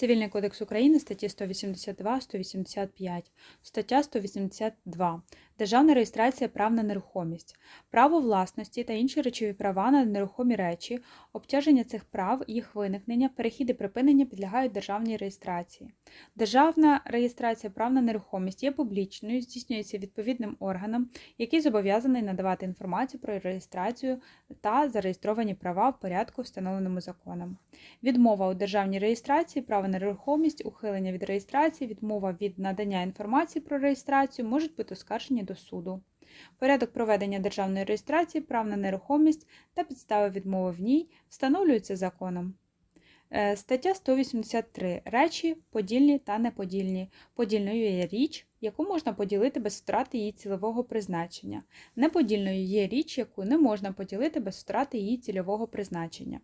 Цивільний кодекс України, статті 182, 185, стаття 182. Державна реєстрація прав на нерухомість. Право власності та інші речові права на нерухомі речі, обтяження цих прав, їх виникнення, перехід і припинення підлягають державній реєстрації. Державна реєстрація прав на нерухомість є публічною, здійснюється відповідним органом, який зобов'язаний надавати інформацію про реєстрацію та зареєстровані права в порядку, встановленому законом. Відмова у державній реєстрації, право на нерухомість, ухилення від реєстрації, відмова від надання інформації про реєстрацію можуть бути оскаржені до суду. Порядок проведення державної реєстрації прав на нерухомість та підстави відмови в ній встановлюються законом. Е, Стаття 183. Речі подільні та неподільні. Подільною є річ, яку можна поділити без втрати її цільового призначення. Неподільною є річ, яку не можна поділити без втрати її цільового призначення.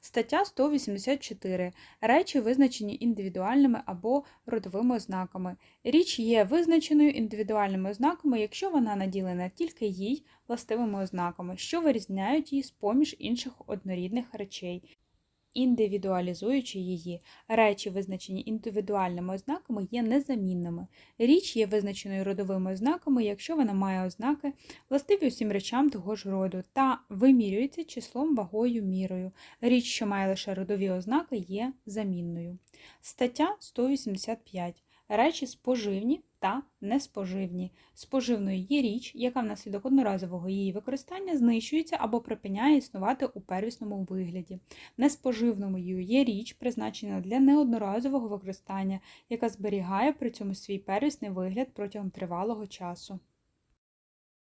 Стаття 184. Речі визначені індивідуальними або родовими ознаками. Річ є визначеною індивідуальними ознаками, якщо вона наділена тільки їй властивими ознаками, що вирізняють її з поміж інших однорідних речей. Індивідуалізуючи її, речі, визначені індивідуальними ознаками, є незамінними. Річ є визначеною родовими ознаками, якщо вона має ознаки, властиві усім речам того ж роду, та вимірюється числом, вагою, мірою. Річ, що має лише родові ознаки, є замінною. Стаття 185. Речі споживні та неспоживні. Споживною є річ, яка внаслідок одноразового її використання знищується або припиняє існувати у первісному вигляді. Неспоживною є річ, призначена для неодноразового використання, яка зберігає при цьому свій первісний вигляд протягом тривалого часу.